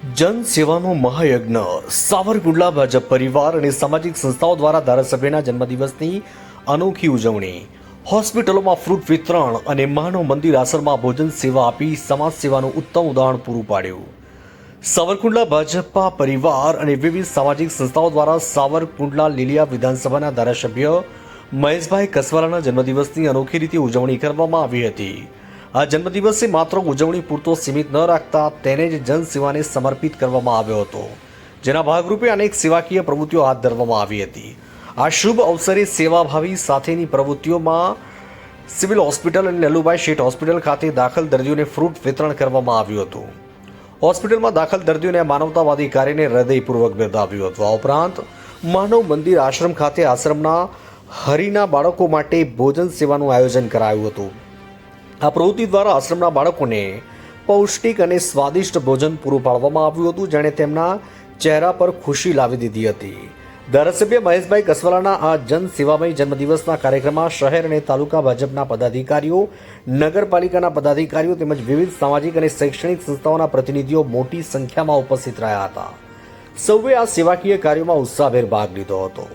જન સેવાનો મહાયજ્ઞ. સાવરકુંડલા ભાજપ પરિવાર અને સામાજિક સંસ્થાઓ દ્વારા ધારાસભ્યના જન્મદિવસની અનોખી ઉજવણી. હોસ્પિટલોમાં ફ્રૂટ વિતરણ અને માનવ મંદિર આશ્રમમાં ભોજન સેવા આપી સમાજ સેવાનું ઉત્તમ ઉદાહરણ પૂરું પાડ્યું. સાવરકુંડલા ભાજપા પરિવાર અને વિવિધ સામાજિક સંસ્થાઓ દ્વારા સાવરકુંડલા લીલિયા વિધાનસભાના ધારાસભ્ય મહેશભાઈ કસવાલાના જન્મદિવસની અનોખી રીતે ઉજવણી કરવામાં આવી હતી. આ જન્મદિવસે માત્ર ઉજવણી પૂરતો સીમિત ન રાખતા તેને જ જનસેવાને સમર્પિત કરવામાં આવ્યો હતો. જેના ભાગરૂપે અનેક સેવાકીય પ્રવૃત્તિઓ હાથ ધરવામાં આવી હતી. આ શુભ અવસરે સેવાભાવી સાથેની પ્રવૃત્તિઓમાં સિવિલ હોસ્પિટલ અને લલ્લુભાઈ શેઠ હોસ્પિટલ ખાતે દાખલ દર્દીઓને ફ્રૂટ વિતરણ કરવામાં આવ્યું હતું. હોસ્પિટલમાં દાખલ દર્દીઓને માનવતાવાદી કાર્યને હૃદયપૂર્વક બિરદાવ્યું હતું. આ ઉપરાંત માનવ મંદિર આશ્રમ ખાતે આશ્રમના હરિના બાળકો માટે ભોજન સેવાનું આયોજન કરાયું હતું. આ પ્રવૃત્તિ દ્વારા આશ્રમના બાળકોને પૌષ્ટિક અને સ્વાદિષ્ટ ભોજન પૂરું પાડવામાં આવ્યું હતું, જેણે તેમના ચહેરા પર ખુશી લાવી દીધી હતી. ધારાસભ્ય મહેશભાઈ કસવાલાના આ જન સેવામય જન્મદિવસના કાર્યક્રમમાં શહેર અને તાલુકા ભાજપના પદાધિકારીઓ, નગરપાલિકાના પદાધિકારીઓ તેમજ વિવિધ સામાજિક અને શૈક્ષણિક સંસ્થાઓના પ્રતિનિધિઓ મોટી સંખ્યામાં ઉપસ્થિત રહ્યા હતા. સૌએ આ સેવાકીય કાર્યોમાં ઉત્સાહભેર ભાગ લીધો હતો.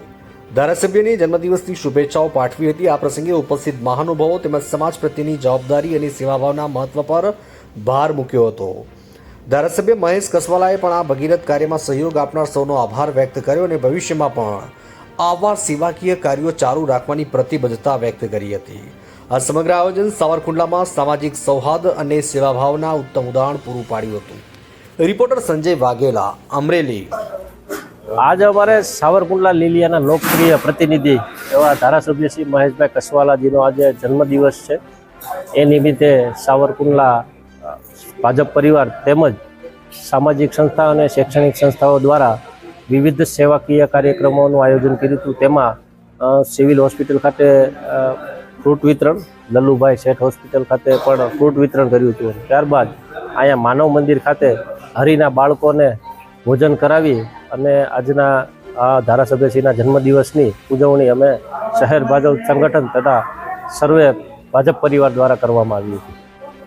ધારાસભ્યની જન્મદિવસની શુભેચ્છાઓ પાઠવી હતી. આ પ્રસંગે ઉપસ્થિત મહાનુભાવો તેમજ સમાજ પ્રત્યેની જવાબદારી અને સેવાભાવના મહત્વ પર ભાર મૂક્યો હતો. ધારાસભ્ય મહેશ કસવાલાએ પણ આ ભગીરથ કાર્યમાં સહયોગ આપનાર સૌનો આભાર વ્યક્ત કર્યો અને ભવિષ્યમાં પણ આવા સેવાકીય કાર્યો ચાલુ રાખવાની પ્રતિબદ્ધતા વ્યક્ત કરી હતી. આ સમગ્ર આયોજન સાવરકુંડલામાં સામાજિક સૌહાર્દ અને સેવાભાવના ઉત્તમ ઉદાહરણ પૂરું પાડ્યું હતું. રિપોર્ટર સંજય વાઘેલા, અમરેલી. આજ અમારે સાવરકુંડલા લીલિયાના લોકપ્રિય પ્રતિનિધિ એવા ધારાસભ્ય શ્રી મહેશભાઈ કસવાલાજીનો આજે જન્મદિવસ છે. એ નિમિત્તે સાવરકુંડલા ભાજપ પરિવાર તેમજ સામાજિક સંસ્થા અને શૈક્ષણિક સંસ્થાઓ દ્વારા વિવિધ સેવાકીય કાર્યક્રમોનું આયોજન કર્યું હતું. તેમાં સિવિલ હોસ્પિટલ ખાતે ફ્રૂટ વિતરણ, લલ્લુભાઈ શેઠ હોસ્પિટલ ખાતે પણ ફ્રૂટ વિતરણ કર્યું હતું. ત્યારબાદ અહીંયા માનવ મંદિર ખાતે હરિના બાળકોને ભોજન કરાવી અને આજના આ ધારાસભ્યશ્રીના જન્મદિવસની ઉજવણી અમે શહેર ભાજપ સંગઠન તથા સર્વે ભાજપ પરિવાર દ્વારા કરવામાં આવી હતી.